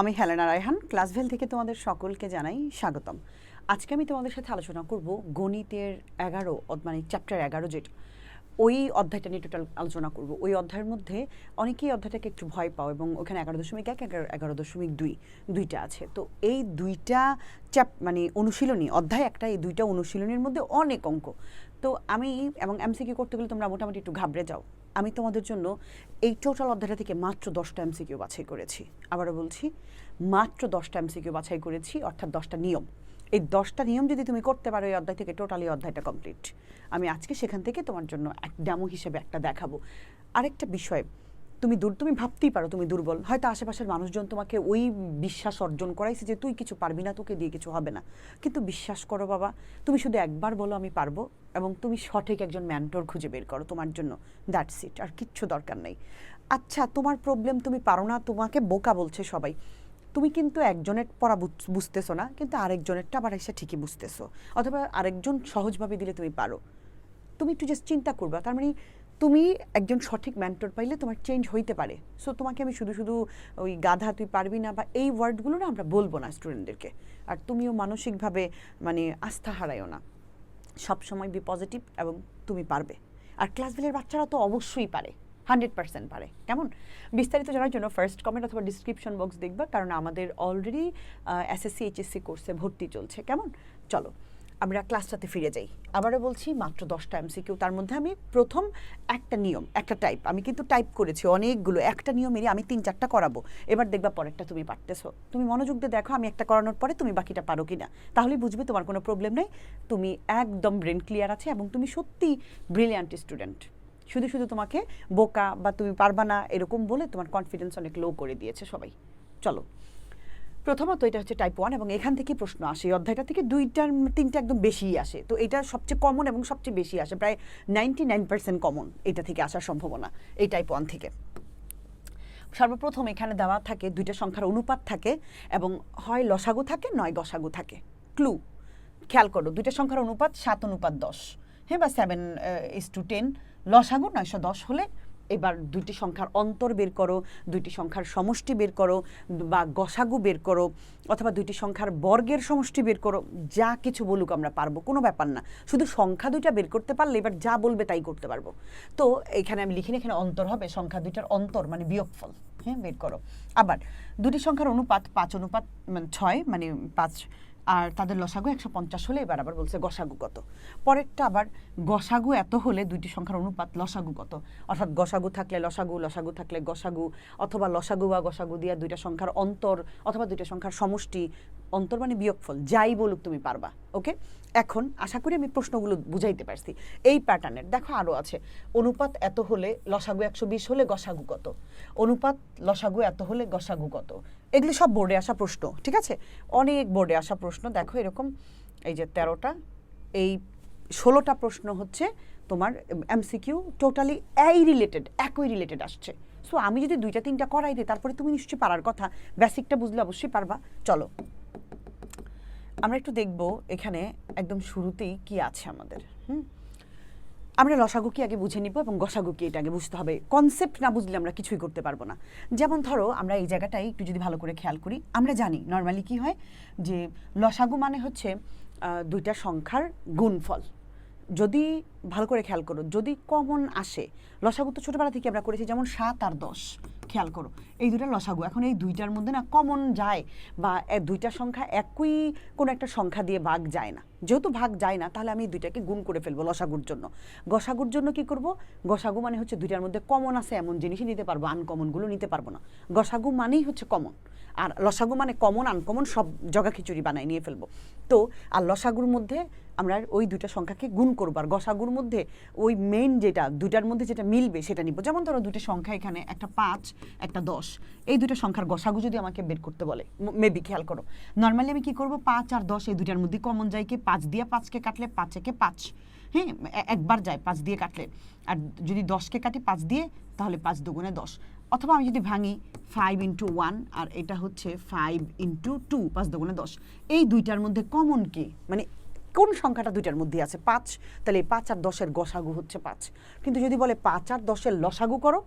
আমি হেলেনা রায়হান, ক্লাসভেল থেকে তোমাদের সকলকে জানাই স্বাগতম। আজকে আমি তোমাদের সাথে আলোচনা করব গণিতের এগারো মানে চ্যাপ্টার এগারো যেটা। ওই অধ্যায়টা নিয়ে টোটাল আলোচনা করব। ওই অধ্যায়ের মধ্যে অনেকেই অধ্যায়টাকে একটু ভয় পাও এবং ওখানে এগারো দশমিক এক, এগারো এগারো দশমিক দুই, দুইটা আছে। তো এই দুইটা চ্যাপ মানে অনুশীলনী, অধ্যায় একটা, এই দুইটা অনুশীলনীর মধ্যে অনেক অঙ্ক। তো আমি এবং এমসিকিউ করতে গেলে তোমরা মোটামুটি একটু ঘাবড়ে যাও। আমি তোমাদের জন্য এই টোটাল অধ্যায়টা থেকে মাত্র দশটা এমসিকিউ বাছাই করেছি। আবারও বলছি, মাত্র দশটা এমসিকিউ বাছাই করেছি, অর্থাৎ দশটা নিয়ম। এই দশটা নিয়ম যদি তুমি করতে পারো এই অধ্যায় থেকে টোটালি অধ্যায়টা কমপ্লিট আমি আজকে সেখান থেকে তোমার জন্য এক ডেমো হিসেবে একটা দেখাবো। আরেকটা বিষয়, তুমি দূর, তুমি ভাবতেই পারো তুমি দুর্বল। হয়তো আশেপাশের মানুষজন তোমাকে ওই বিশ্বাস অর্জন করাইছে যে তুই কিছু পারবি না, তোকে দিয়ে কিছু হবে না। কিন্তু বিশ্বাস করো বাবা, তুমি শুধু একবার বলো আমি পারব। এবং তুমি সঠিক একজন ম্যান্টর খুঁজে বের করো তোমার জন্য। দ্যাটস ইট আর কিচ্ছু দরকার নেই। আচ্ছা তোমার প্রবলেম তুমি পারো না, তোমাকে বোকা বলছে সবাই। তুমি কিন্তু একজনের পড়া বুঝ- বুঝতেছো না, কিন্তু আরেকজনেরটা আবার এসে ঠিকই বুঝতেছো। অথবা আরেকজন সহজভাবে দিলে তুমি পারো। তুমি একটু জাস্ট চিন্তা করবা, তার মানে তুমি একজন সঠিক ম্যান্টর পাইলে তোমার চেঞ্জ হইতে পারে। সো তোমাকে আমি শুধু শুধু ওই গাধা তুই পারবি না বা এই ওয়ার্ডগুলো না আমরা বলব না স্টুডেন্টদেরকে আর তুমিও মানসিকভাবে মানে আস্থা হারায়ও না। সবসময় বি পজিটিভ এবং তুমি পারবে। আর ক্লাস ক্লাসভেলের বাচ্চারা তো অবশ্যই পারে হান্ড্রেড পার্সেন্ট পারে। কেমন? বিস্তারিত জানার জন্য ফার্স্ট কমেন্ট অথবা ডিসক্রিপশন বক্স দেখবা, কারণ আমাদের অলরেডি এসএসসি এইচএসসি কোর্সে ভর্তি চলছে। কেমন? চলো। আমরা ক্লাসটাতে ফিরে যাই। আবারও বলছি, মাত্র দশটা এমসিকিউ তার মধ্যে আমি প্রথম একটা নিয়ম, একটা টাইপ আমি কিন্তু টাইপ করেছি অনেকগুলো, একটা নিয়মেরই আমি তিন চারটা করাবো। এবার দেখবা পরেরটা তুমি পারতেছো। তুমি মনোযোগ দিয়ে দেখো, আমি একটা করানোর পরে তুমি বাকিটা পারো কি না তাহলেই বুঝবে তোমার কোনো প্রবলেম নেই। তুমি একদম ব্রেন ক্লিয়ার আছে এবং তুমি সত্যি ব্রিলিয়ান্ট স্টুডেন্ট শুধু শুধু তোমাকে বোকা বা তুমি পারবা না, এরকম বলে তোমার কনফিডেন্স অনেক লো করে দিয়েছে সবাই। চলো। প্রথমত এটা হচ্ছে টাইপ ওয়ান এবং এখান থেকেই প্রশ্ন আসে। এই অধ্যায়টা থেকে দুইটার তিনটা একদম বেশিই আসে। তো এটা সবচেয়ে কমন এবং সবচেয়ে বেশি আসে। প্রায় নাইনটি নাইন পার্সেন্ট কমন এটা থেকে আসার সম্ভাবনা এই টাইপ ওয়ান থেকে। সর্বপ্রথম এখানে দেওয়া থাকে দুইটা সংখ্যার অনুপাত থাকে এবং হয় লসাগু থাকে, নয় গসাগু থাকে। ক্লু খেয়াল করো, দুইটা সংখ্যার অনুপাত সাত, অনুপাত দশ। হ্যাঁ বা সেভেন ইস টু টেন লসাগু নয়শো দশ হলে এবার দুইটি সংখ্যার অন্তর বের করো, দুইটি সংখ্যার সমষ্টি বের করো বা গসাগু বের করো অথবা দুইটি সংখ্যার বর্গের সমষ্টি বের করো, যা কিছু বলুক আমরা পারব, কোনো ব্যাপার না। শুধু সংখ্যা দুইটা বের করতে পারলে এবার যা বলবে তাই করতে পারব। তো এখানে আমি লিখিনি এখানে অন্তর হবে, সংখ্যা দুইটার অন্তর মানে বিয়োগফল হ্যাঁ বের করো। আবার দুটি সংখ্যার অনুপাত পাঁচ, অনুপাত মানে ছয় মানে পাঁচ আর তাদের লসাগু একশো পঞ্চাশ হলে এবার আবার বলছে গসাগু কত। পরেরটা আবার গসাগু এত হলে দুইটি সংখ্যার অনুপাত লসাগু কত। অর্থাৎ গসাগু থাকলে লসাগু লসাগু থাকলে গসাগু, অথবা লসাগু বা গসাগু দিয়ে দুইটা সংখ্যার অন্তর অথবা দুইটা সংখ্যার সমষ্টি অন্তর মানে বিয়োগফল, যাই বলুক তুমি পারবা, ওকে? এখন আশা করি আমি প্রশ্নগুলো বুঝাইতে পারছি। এই প্যাটার্নের দেখো আরও আছে। অনুপাত এত হলে লসাগু একশো বিশ হলে গসাগু কত? অনুপাত লসাগু এত হলে গসাগু কত? এগুলি সব বোর্ডে আসা প্রশ্ন, ঠিক আছে? অনেক বোর্ডে আসা প্রশ্ন, দেখো এরকম। এই যে তেরোটা, এই ষোলোটা প্রশ্ন হচ্ছে তোমার এমসিকিউ টোটালি এই রিলেটেড একই রিলেটেড আসছে। সো আমি যদি দুইটা তিনটা করাই দিই, তারপরে তুমি নিশ্চয়ই পারার কথা। বেসিকটা বুঝলে অবশ্যই পারবা। চলো। আমরা একটু দেখব এখানে একদম শুরুতেই কি আছে আমাদের, হুম? আমরা লসাগু কি আগে বুঝে নিব এবং গসাগু কি এটা আগে বুঝতে হবে। কনসেপ্ট না বুঝলে আমরা কিছুই করতে পারব না। যেমন ধরো, আমরা এই জায়গাটাই একটু যদি ভালো করে খেয়াল করি, আমরা জানি নর্মালি কি হয় যে লসাগু মানে হচ্ছে দুইটা সংখ্যার গুণফল। যদি ভালো করে খেয়াল করো, যদি কমন আসে, লসাগু তো ছোটোবেলা থেকে আমরা করেছি, যেমন সাত আর দশ। খেয়াল করো। এই দুইটা লসাগু। এখন এই দুইটার মধ্যে না কমন যায় বা দুইটা সংখ্যা একই কোনো একটা সংখ্যা দিয়ে ভাগ যায় না। যেহেতু ভাগ যায় না, তাহলে আমি দুইটাকে গুণ করে ফেলব লসাগুর জন্য। গসাগুর জন্য কি করব? গসাগু মানে হচ্ছে দুইটার মধ্যে কমন আছে, এমন জিনিসই নিতে পারব আনকমনগুলো নিতে পারব না। গসাগু মানেই হচ্ছে কমন আর লসাগু মানে কমন আনকমন সব জগা খিচুড়ি বানাই, নিয়ে ফেলব। তো, আর লসাগুর মধ্যে আমরা ওই দুইটা সংখ্যাকে গুণ করব। আর গসাগুর মধ্যে ওই মেইন যেটা, দুইটার মধ্যে যেটা মিলবে সেটা নিব। যেমন ধরো দুটো সংখ্যা এখানে, একটা পাঁচ, একটা দশ। এই দুটো সংখ্যার গসাগু যদি আমাকে বের করতে বলে মেবি খেয়াল করো। নর্মালি আমি কি করব? পাঁচ আর দশ এই দুটার মধ্যে কমন যায় কি? পাঁচ দিয়ে পাঁচকে কাটলে পাঁচ একে পাঁচ। হ্যাঁ একবার যায় পাঁচ দিয়ে কাটলে। আর যদি দশকে কাটি পাঁচ দিয়ে, তাহলে পাঁচ দুগুণে দশ। অথবা আমি যদি ভাঙি ফাইভ ইন্টু ওয়ান আর এটা হচ্ছে ফাইভ ইন্টু টু পাঁচ দুগুণে দশ। এই দুইটার মধ্যে কমন কি? মানে কোন সংখ্যাটা দুইটার মধ্যে আছে? পাঁচ, তাহলে এই পাঁচ আর দশের গসাগু হচ্ছে পাঁচ। কিন্তু যদি বলে পাঁচ আর দশের লসাগু করো,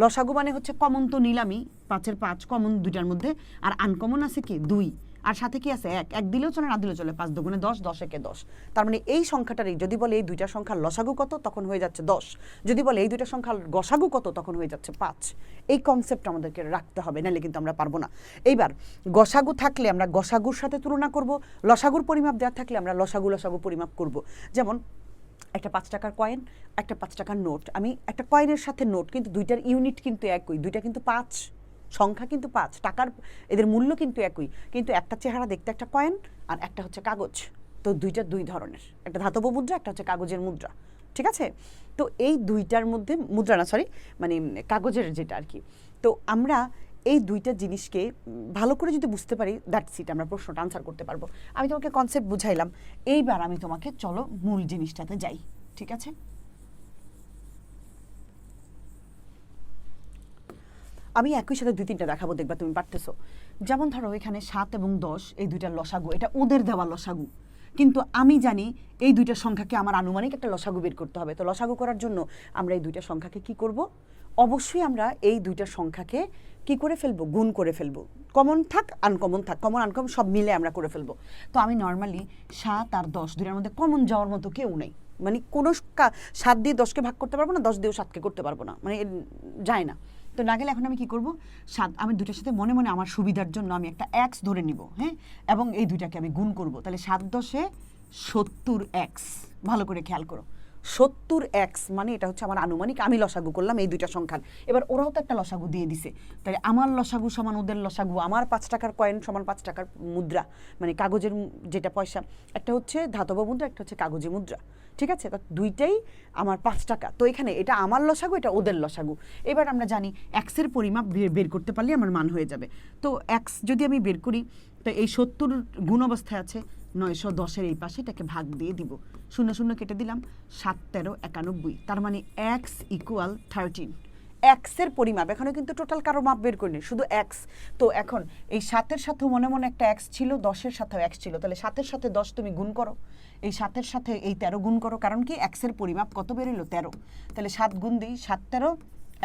লসাগু মানে হচ্ছে কমন তো নিলামই, পাঁচের পাঁচ কমন দুইটার মধ্যে। আর আনকমন আছে কি? দুই। আর সাথে কি আছে? এক এক দিলেও চলে, না দিলেও চলে? পাঁচ দুগুণে দশ দশ একে দশ। তার মানে এই সংখ্যাটারই যদি বলে এই দুইটা সংখ্যার লসাগু কত, তখন হয়ে যাচ্ছে দশ। যদি বলে এই দুইটা সংখ্যার গসাগু কত, তখন হয়ে যাচ্ছে পাঁচ। এই কনসেপ্ট আমাদেরকে রাখতে হবে, নাহলে কিন্তু আমরা পারব না। এইবার, গসাগু থাকলে আমরা গসাগুর সাথে তুলনা করব, লসাগুর পরিমাপ দেওয়া থাকলে আমরা লসাগু লসাগু পরিমাপ করব। যেমন, একটা পাঁচ টাকার কয়েন একটা পাঁচ টাকার নোট আমি একটা কয়েনের সাথে নোট কিন্তু দুইটার ইউনিট কিন্তু একই, দুইটা কিন্তু পাঁচ। সংখ্যা কিন্তু পাঁচ, টাকার এদের মূল্য কিন্তু একই। কিন্তু একটা চেহারা দেখতে একটা কয়েন আর একটা হচ্ছে কাগজ। তো দুইটা দুই ধরনের। একটা ধাতব মুদ্রা, একটা হচ্ছে কাগজের মুদ্রা। ঠিক আছে? তো এই দুইটার মধ্যে মুদ্রা না সরি মানে কাগজের যেটা আর কি। তো আমরা এই দুইটা জিনিসকে ভালো করে যদি বুঝতে পারি দ্যাটস ইট আমরা প্রশ্নটা আনসার করতে পারব। আমি তোমাকে কনসেপ্ট বুঝাইলাম। এইবার আমি তোমাকে, চলো, মূল জিনিসটাতে যাই। ঠিক আছে? আমি একই সাথে দুই তিনটা দেখাবো, দেখবা তুমি পারতেছো। যেমন ধরো, এখানে সাত এবং দশ, এই দুইটা লসাগু, এটা ওদের দেওয়া লসাগু। কিন্তু আমি জানি এই দুইটা সংখ্যাকে আমার আনুমানিক একটা লসাগু বের করতে হবে। তো লসাগু করার জন্য আমরা এই দুইটা সংখ্যাকে কি করব? অবশ্যই আমরা এই দুইটা সংখ্যাকে কি করে ফেলব? গুণ করে ফেলব। কমন থাক, আনকমন থাক। কমন, আনকমন সব মিলে আমরা করে ফেলব। তো আমি নর্মালি সাত আর দশ, দুইটার মধ্যে কমন যাওয়ার মতো কেউ নেই। মানে কোনো সাত দিয়ে দশকে ভাগ করতে পারব না, দশ দিয়েও সাতকে করতে পারব না। মানে যায় না। তো না গেলে এখন আমি কি করব? সাত, আমি দুটার সাথে মনে মনে আমার সুবিধার জন্য আমি একটা এক্স ধরে নিব হ্যাঁ? এবং এই দুইটাকে আমি গুণ করব। তাহলে সাত দশে সত্তর এক্স ভালো করে খেয়াল করো। সত্তর এক্স মানে এটা হচ্ছে আমার আনুমানিক, আমি লসাগু করলাম এই দুইটা সংখ্যার। এবার ওরাও তো একটা লসাগু দিয়ে দিছে। তাহলে আমার লসাগু সমান ওদের লসাগু, আমার পাঁচ টাকার কয়েন সমান পাঁচ টাকার মুদ্রা মানে কাগজের যেটা পয়সা, একটা হচ্ছে ধাতব মুদ্রা, একটা হচ্ছে কাগজে মুদ্রা। ঠিক আছে? তো দুইটাই আমার পাঁচ টাকা। তো এখানে এটা আমার লসাগু, এটা ওদের লসাগু। এবার আমরা জানি এক্সের পরিমাপ বের- করতে পারলে আমার মান হয়ে যাবে। তো এক্স যদি আমি বের করি, তো এই সত্তর গুণ অবস্থায় আছে, নয়শো দশের এই পাশে এটাকে ভাগ দিয়ে দিব। শূন্য শূন্য কেটে দিলাম, সাত, তেরো, একানব্বই। তার মানে এক্স ইকুয়াল থার্টিন এক্সের পরিমাপ, এখানে কিন্তু টোটাল কারও মাপ বের করিনি, শুধু এক্স তো এখন এই সাতের সাথেও মনে মনে একটা এক্স ছিল, দশের সাথেও এক্স ছিল। তাহলে সাতের সাথে দশ তুমি গুণ করো। এই সাতের সাথে এই তেরো গুণ করো, কারণ কি এক্সের পরিমাপ কত বেরোলো? তেরো। তাহলে সাত গুণ দিই, সাত, তেরো,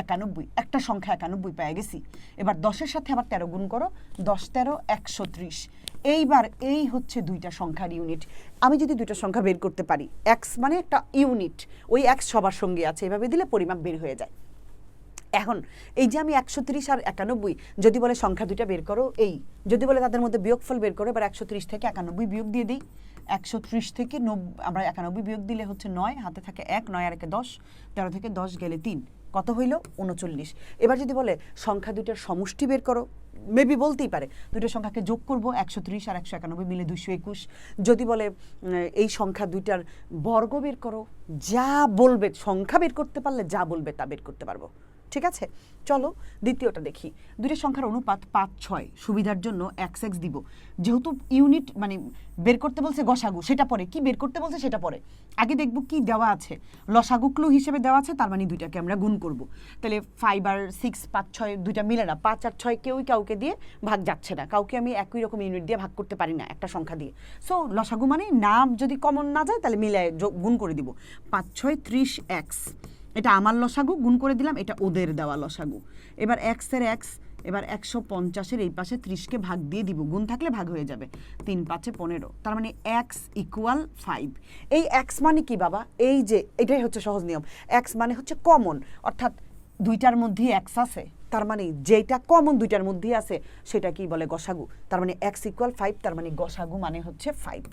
একানব্বই। একটা সংখ্যা একানব্বই পেয়ে গেছি। এবার দশের সাথে আবার তেরো গুণ করো, দশ, তেরো, একশো ত্রিশ। এইবার এই হচ্ছে দুইটা সংখ্যার ইউনিট আমি যদি দুইটা সংখ্যা বের করতে পারি এক্স মানে একটা ইউনিট ওই এক্স সবার সঙ্গে আছে, এভাবে দিলে পরিমাপ বের হয়ে যায়। এখন, এই যে আমি একশো তিরিশ আর একানব্বই, যদি বলে সংখ্যা দুইটা বের করো, এই, যদি বলে তাদের মধ্যে বিয়োগফল বের করো, এবার একশো তিরিশ থেকে একানব্বই বিয়োগ দিয়ে দিই। একশো ত্রিশ থেকে নব, আমরা একানব্বই বিয়োগ দিলে হচ্ছে নয়, হাতে থাকে এক, নয় আর একে দশ, তেরো থেকে দশ গেলে তিন। কত হইল? উনচল্লিশ এবার যদি বলে সংখ্যা দুইটার সমষ্টি বের করো মেবি বলতেই পারে দুটো সংখ্যাকে যোগ করব, একশো ত্রিশ আর একশো একানব্বই মিলে দুশো একুশ। যদি বলে এই সংখ্যা দুইটার বর্গ বের করো, যা বলবে, সংখ্যা বের করতে পারলে যা বলবে তা বের করতে পারব। ঠিক আছে? চলো দ্বিতীয়টা দেখি। দুটো সংখ্যার অনুপাত পাঁচ, ছয়। সুবিধার জন্য এক্স এক্স দিব। যেহেতু ইউনিট মানে বের করতে বলছে গসাগু, সেটা পরে। কি বের করতে বলছে সেটা পরে। আগে দেখব কি দেওয়া আছে। লসাগু ক্লু হিসেবে দেওয়া আছে, তার মানে দুইটাকে আমরা গুণ করব। তাহলে ফাইভ আর সিক্স পাঁচ, ছয় দুইটা মিলে না। পাঁচ আর ছয় কেউই কাউকে দিয়ে ভাগ যাচ্ছে না। কাউকে আমি একই রকম ইউনিট দিয়ে ভাগ করতে পারি না একটা সংখ্যা দিয়ে। সো লসাগু মানে নাম যদি কমন না যায়, তাহলে মিলে গুণ করে দিব। পাঁচ, ছয়, ত্রিশ এক্স এটা আমার লসাগু, গুণ করে দিলাম, এটা ওদের দেওয়া লসাগু। এবার এক্সের এক্স, এবার একশো পঞ্চাশের এই পাশে ত্রিশকে ভাগ দিয়ে দিব, গুণ থাকলে ভাগ হয়ে যাবে, তিন পাঁচে পনেরো। তার মানে এক্স ইকুয়াল ফাইভ এই এক্স মানে কি বাবা? এই যে, এটাই হচ্ছে সহজ নিয়ম। এক্স মানে হচ্ছে কমন অর্থাৎ দুইটার মধ্যেই এক্স আছে। তার মানে যেটা কমন দুইটার মধ্যেই আছে, সেটা কি বলে গসাগু? তার মানে এক্স ইকুয়াল ফাইভ তার মানে গসাগু মানে হচ্ছে ফাইভ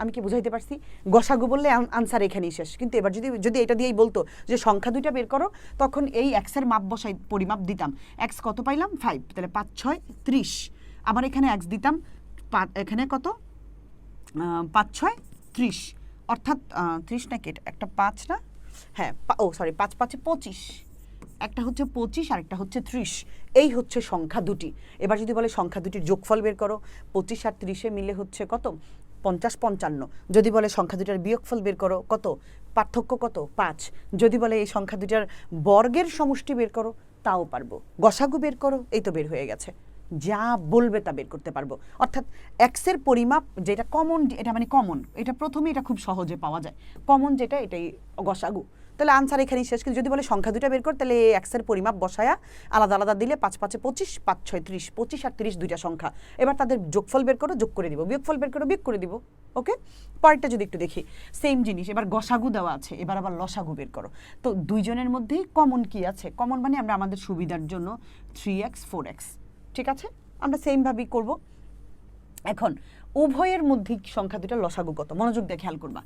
আমি কি বুঝাইতে পারছি? গসাগু বললে আনসার এখানেই শেষ। কিন্তু এবার যদি যদি এটা দিয়েই বলতো যে সংখ্যা দুইটা বের করো, তখন এই এক্সের মাপ বসাই, পরিমাপ দিতাম। এক্স কত পাইলাম? ফাইভ তাহলে পাঁচ, ছয়, ত্রিশ। আবার এখানে এক্স দিতাম এখানে কত? পাঁচ, ছয়, ত্রিশ। অর্থাৎ ত্রিশ না কেটে একটা পাঁচ না? হ্যাঁ ও সরি পাঁচ, পাঁচে পঁচিশ। একটা হচ্ছে পঁচিশ আর একটা হচ্ছে ত্রিশ। এই হচ্ছে সংখ্যা দুটি। এবার যদি বলে সংখ্যা দুটির যোগফল বের করো, পঁচিশ আর ত্রিশে মিলে হচ্ছে কত? পঞ্চাশ পঞ্চান্ন। যদি বলে সংখ্যা দুটার বিয়োগফল বের করো, কত? পার্থক্য কত? পাঁচ। যদি বলে এই সংখ্যা দুটার বর্গের সমষ্টি বের করো, তাও পারব। গসাগু বের করো, এই তো বের হয়ে গেছে। যা বলবে তা বের করতে পারব। অর্থাৎ এক্সের পরিমাপ যেটা কমন এটা মানে কমন এটা প্রথমে এটা খুব সহজে পাওয়া যায়। কমন যেটা, এটাই গসাগু। তাহলে আনসার এখানেই শেষ। কিন্তু যদি বলে সংখ্যা দুটা বের কর, তাহলে এক্সের পরিমাপ বসায়া আলাদা আলাদা দিলে পাঁচ, পাঁচে পঁচিশ, পাঁচ, ছয়, ত্রিশ, পঁচিশ আর তিরিশ দুইটা সংখ্যা। এবার তাদের যোগফল বের করো, যোগ করে দিব। বিয়োগফল বের করো, বিয়োগ করে দিব। ওকে পরেরটা যদি একটু দেখি সেম জিনিস। এবার গসাগু দেওয়া আছে, এবার আবার লসাগু বের করো। তো দুইজনের মধ্যেই কমন কি আছে? কমন মানে আমরা আমাদের সুবিধার জন্য থ্রি এক্স ফোর এক্স ঠিক আছে? আমরা সেমভাবেই করব। এখন উভয়ের মধ্যে সংখ্যা দুটা লসাগু কত মনোযোগ দিয়ে খেয়াল করবা।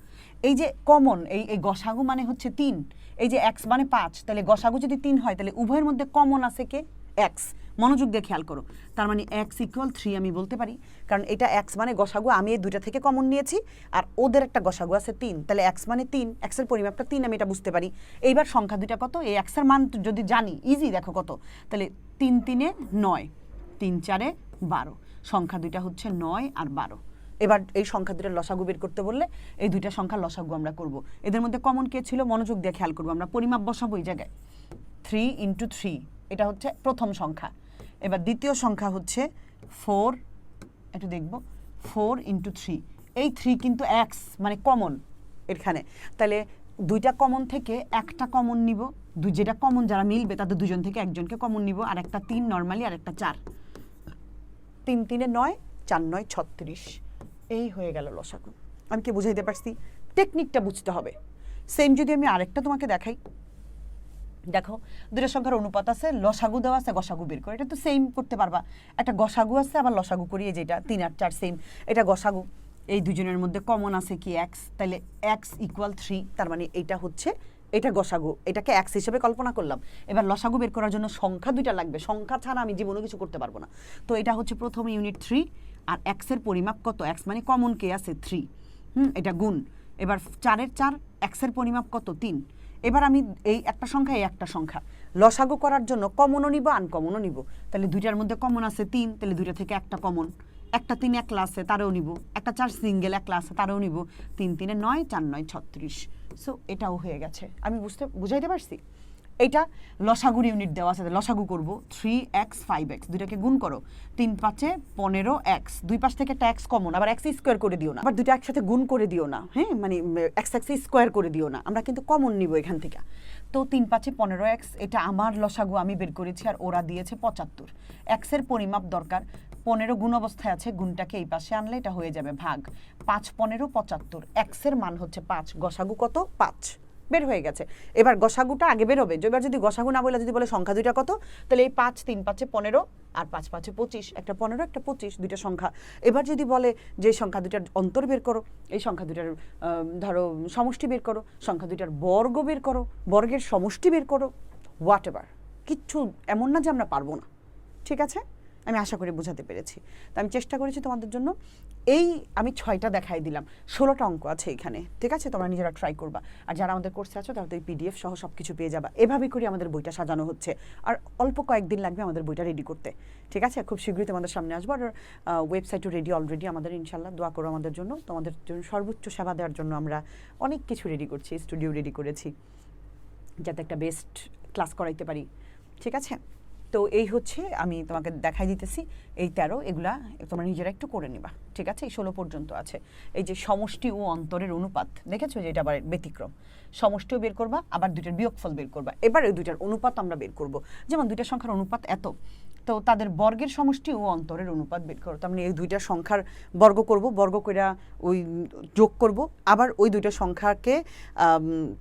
এই যে কমন এই এই গসাগু মানে হচ্ছে তিন। এই যে এক্স মানে পাঁচ, তাহলে গসাগু যদি তিন হয়, তাহলে উভয়ের মধ্যে কমন আছে কে? এক্স মনোযোগ দিয়ে খেয়াল করো। তার মানে এক্স ইকুয়াল থ্রি আমি বলতে পারি। কারণ এটা এক্স মানে গসাগু, আমি এই দুইটা থেকে কমন নিয়েছি, আর ওদের একটা গসাগু আছে তিন। তাহলে এক্স মানে তিন এক্সের পরিমাপটা তিন আমি এটা বুঝতে পারি। এইবার সংখ্যা দুইটা কত? এই এক্সের মান যদি জানি ইজি দেখো কত। তাহলে তিন তিনে নয়, তিন চারে বারো। সংখ্যা দুইটা হচ্ছে নয় আর বারো। এবার এই সংখ্যা দুইটা লসাগু বের করতে বললে এই দুইটা সংখ্যা লসাগু আমরা করব। এদের মধ্যে কমন কে ছিল? মনোযোগ দিয়ে খেয়াল করব আমরা। পরিমাপ বসাবো এই জায়গায়। থ্রি ইন্টু থ্রি এটা হচ্ছে প্রথম সংখ্যা। এবার দ্বিতীয় সংখ্যা হচ্ছে ফোর একটু দেখব। ফোর ইন্টু থ্রি এই থ্রি কিন্তু এক্স মানে কমন এখানে। তাহলে দুইটা কমন থেকে একটা কমন নিব। দুই যেটা কমন যারা মিলবে তাদের দুজন থেকে একজনকে কমন নিব। আর একটা তিন নর্মালি আর একটা চার। তিন তিনে নয়, চার নয়, ছত্রিশ। এই হয়ে গেল লসাগু। আমি কি বুঝাইতে পারছি? টেকনিকটা বুঝতে হবে। সেম যদি আমি আরেকটা তোমাকে দেখাই। দেখো দুটো সংখ্যার অনুপাত আছে, লসাগু দেওয়া আছে, গসাগু বের করে। এটা তো সেম করতে পারবা। একটা গসাগু আছে, আবার লসাগু করিয়ে যেটা, তিন আর চার সেম এটা গসাগু। এই দুজনের মধ্যে কমন আছে কি? এক্স তাহলে এক্স ইকুয়াল থ্রি তার মানে এইটা হচ্ছে এটা গসাগু, এটাকে এক্স হিসেবে কল্পনা করলাম। এবার লসাগু বের করার জন্য সংখ্যা দুইটা লাগবে। সংখ্যা ছাড়া আমি জীবনে কিছু করতে পারব না। তো এটা হচ্ছে প্রথম ইউনিট থ্রি আর এক্সের পরিমাপ কত? এক্স মানে কমন কে আছে থ্রি হুম, এটা গুণ। এবার চারের চার এক্সের পরিমাপ কত? তিন। এবার আমি এই একটা সংখ্যা, এই একটা সংখ্যা। লসাগু করার জন্য কমনও নিব আনকমনও নিব। তাহলে দুইটার মধ্যে কমন আছে তিন, তাহলে দুইটা থেকে একটা কমন একটা তিন একলা আছে, তারও নিব। একটা চার সিঙ্গেল একলা আছে, তারও নিব। তিন, তিনে নয়, চার, নয়, ছত্রিশ। সো এটাও হয়ে গেছে। আমি বুঝতে বুঝাইতে পারছি? এটা লসাগুর ইউনিট দেওয়া আছে। লসাগু করব। থ্রি এক্স ফাইভ এক্স দুইটাকে গুণ করো। তিন পাঁচে পনেরো এক্স দুই পাশ থেকে একটা এক্স কমন আবার এক্স স্কোয়ার করে দিও না। আবার দুইটা একসাথে গুণ করে দিও না। হ্যাঁ? মানে এক্স এক্স স্কোয়ার করে দিও না। আমরা কিন্তু কমন নিব এখান থেকে। তো তিন পাঁচে পনেরো এক্স এটা আমার লসাগু আমি বের করেছি আর ওরা দিয়েছে পঁচাত্তর। এক্সের পরিমাপ দরকার। পনেরো গুণ অবস্থায় আছে গুণটাকে এই পাশে আনলে এটা হয়ে যাবে ভাগ। পাঁচ পনেরো পঁচাত্তর। এক্সের মান হচ্ছে পাঁচ। গসাগু কত? পাঁচ। বের হয়ে গেছে। এবার গসাগুটা আগে বের হবে। এবার যদি গসাগু না বলে, যদি বলে সংখ্যা দুইটা কত? তাহলে এই পাঁচ, তিন, পাঁচে পনেরো আর পাঁচ, পাঁচে পঁচিশ। একটা পনেরো, একটা পঁচিশ, দুইটা সংখ্যা। এবার যদি বলে যে সংখ্যা দুইটার অন্তর বের করো, এই সংখ্যা দুইটার ধরো, সমষ্টি বের করো, সংখ্যা দুইটার বর্গ বের করো, বর্গের সমষ্টি বের করো হোয়াট এভার কিচ্ছু এমন না যে আমরা পারব না। ঠিক আছে? আমি আশা করি বোঝাতে পেরেছি। তো আমি চেষ্টা করেছি তোমাদের জন্য এই আমি ছয়টা দেখাই দিলাম। ষোলোটা অঙ্ক আছে এখানে, ঠিক আছে? তোমরা নিজেরা ট্রাই করবা। আর যারা আমাদের কোর্সে আছো, তারা তো এই পিডিএফ সহ সব কিছু পেয়ে যাবা। এভাবেই করে আমাদের বইটা সাজানো হচ্ছে। আর অল্প কয়েকদিন লাগবে আমাদের বইটা রেডি করতে, ঠিক আছে? খুব শীঘ্রই তোমাদের সামনে আসব। আর ওয়েবসাইটও রেডি অলরেডি আমাদের ইনশাল্লাহ দোয়া করো আমাদের জন্য। তোমাদের জন্য সর্বোচ্চ সেবা দেওয়ার জন্য আমরা অনেক কিছু রেডি করছি স্টুডিও রেডি করেছি, যাতে একটা বেস্ট ক্লাস করাইতে পারি, ঠিক আছে? তো এই হচ্ছে আমি তোমাকে দেখাই দিতেছি। এই তেরো, এগুলা তোমরা নিজেরা একটু করে নিবা। ঠিক আছে? এই ষোলো পর্যন্ত আছে। এই যে সমষ্টি ও অন্তরের অনুপাত, দেখেছ যে এটা আবার ব্যতিক্রম। সমষ্টিও বের করবা, আবার দুইটার বিয়োগফল বের করবা। এবার এই দুইটার অনুপাত আমরা বের করব। যেমন দুইটা সংখ্যার অনুপাত এত তো তাদের বর্গের সমষ্টি ও অন্তরের অনুপাত বের করো। তার মানে এই দুইটা সংখ্যার বর্গ করব, বর্গ করে ওই যোগ করব, আবার ওই দুইটা সংখ্যাকে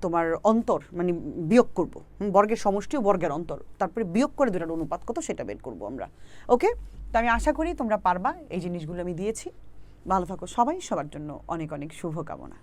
তোমার অন্তর মানে বিয়োগ করব। বর্গের সমষ্টি ও বর্গের অন্তর। তারপরে বিয়োগ করে দুটার অনুপাত কত সেটা বের করব আমরা। ওকে? তো আমি আশা করি তোমরা পারবা, এই জিনিসগুলো আমি দিয়েছি। ভালো থাকো সবাই, সবার জন্য অনেক অনেক শুভকামনা।